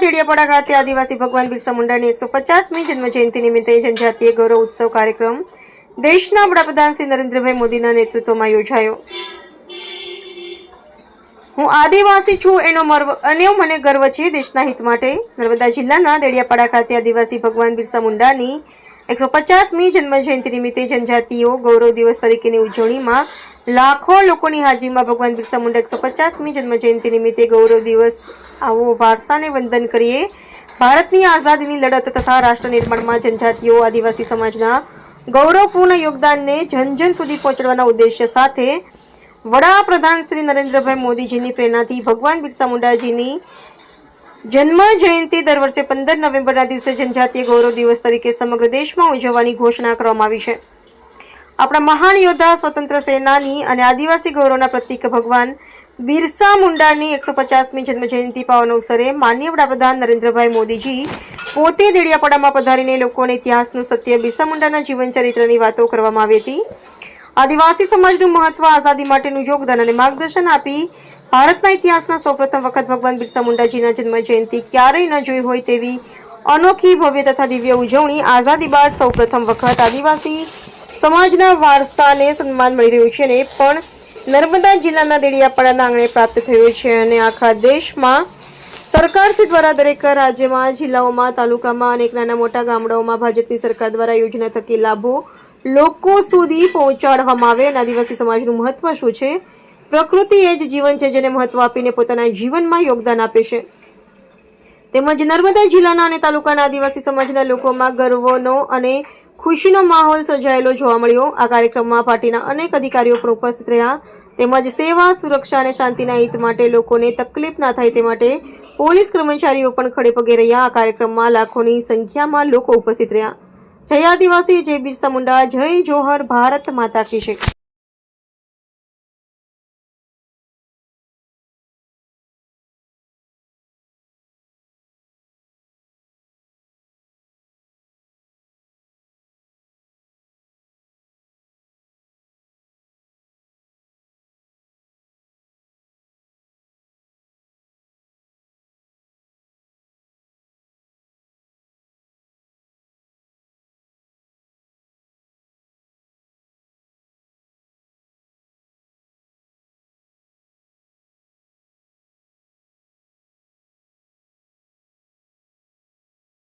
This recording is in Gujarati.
ડેડિયાપાડા ખાતે આદિવાસી ભગવાન બિરસા મુંડાની એકસો પચાસમી જન્મ જયંતિ નિમિત્તે જનજાતીય ગૌરવ ઉત્સવ કાર્યક્રમ દેશના વડાપ્રધાન શ્રી નરેન્દ્રભાઈ મોદીના નેતૃત્વમાં યોજાયો. હું આદિવાસી છું, એનો મર્વ અને મને ગર્વ છે દેશના હિત માટે. નર્મદા જિલ્લાના દેડિયાપાડા ખાતે આદિવાસી ભગવાન બિરસા મુંડાની એકસો પચાસમી જન્મ જયંતિ નિમિત્તે જનજાતિઓ ગૌરવ દિવસ તરીકેની ઉજવણીમાં લાખો લોકોની હાજરીમાં ભગવાન બિરસા મુંડા એકસો પચાસમી જન્મ જયંતિ નિમિત્તે ગૌરવ દિવસ. આવો વારસાને વંદન કરીએ. ભારતની આઝાદીની લડત તથા રાષ્ટ્ર નિર્માણમાં જનજાતિઓ, આદિવાસી સમાજના ગૌરવપૂર્ણ યોગદાનને જન જન સુધી પહોંચાડવાના ઉદ્દેશ્ય સાથે વડાપ્રધાન શ્રી નરેન્દ્રભાઈ મોદીજીની પ્રેરણાથી ભગવાન બિરસા મુંડાજીની જન્મ જયંતિ દર વર્ષે પંદર નવેમ્બરના દિવસે જનજાતીય ગૌરવ દિવસ તરીકે સમગ્ર દેશમાં ઉજવવાની ઘોષણા કરવામાં આવી છે. આપણા મહાન યોદ્ધા, સ્વતંત્ર સેનાની અને આદિવાસી ગૌરવના પ્રતીક ભગવાન બિરસા મુંડાની એકસો પચાસમી જન્મ જયંતિ પાવન અવસરે માન્ય વડાપ્રધાન નરેન્દ્રભાઈ મોદીજી પોતે દેડિયાપાડામાં પધારીને લોકોને ઇતિહાસનું સત્ય બિરસા મુંડાના જીવન ચરિત્રની વાતો કરવામાં આવી હતી. આદિવાસી સમાજનું મહત્વ, આઝાદી માટેનું યોગદાન અને માર્ગદર્શન આપી ભારતના ઇતિહાસના સૌપ્રથમ વખત ભગવાન બિરસા મુંડાજીના જન્મ જયંતિ ક્યારેય ન જોઈ હોય તેવી અનોખી ભવ્ય તથા દિવ્ય ઉજવણી આઝાદી બાદ સૌપ્રથમ વખત આદિવાસી સમાજના વારસાને સન્માન મળી રહ્યું છે અને પણ નર્મદા જિલ્લાના દેડિયાપાડાના આંગણે પ્રાપ્ત થયું છે અને આખા દેશમાં સરકાર દ્વારા દરેક રાજ્યમાં, જિલ્લાઓમાં, તાલુકામાં અનેક નાના મોટા ગામડાઓમાં ભાજપની સરકાર દ્વારા યોજના થકી લાભો લોકો સુધી પહોંચાડવામાં આવે. અને આદિવાસી સમાજનું મહત્વ શું છે? પ્રકૃતિ એ જ જીવન છે જેને મહત્વ આપીને પોતાના જીવનમાં યોગદાન આપે છે. તેમજ નર્મદા જિલ્લાના અને તાલુકાના આદિવાસી સમાજના લોકોમાં ગર્વનો અને ખુશીનો માહોલ સર્જાયેલો જોવા મળ્યો. આ કાર્યક્રમમાં પાર્ટીના અનેક અધિકારીઓ પણ ઉપસ્થિત રહ્યા. તેમજ સેવા, સુરક્ષા અને શાંતિના હિત માટે લોકોને તકલીફ ના થાય તે માટે પોલીસ કર્મચારીઓ પણ ખડે પગે રહ્યા. આ કાર્યક્રમમાં લાખોની સંખ્યામાં લોકો ઉપસ્થિત રહ્યા. જય આદિવાસી, જય બિરસા મુંડા, જય જોહર, ભારત માતા કી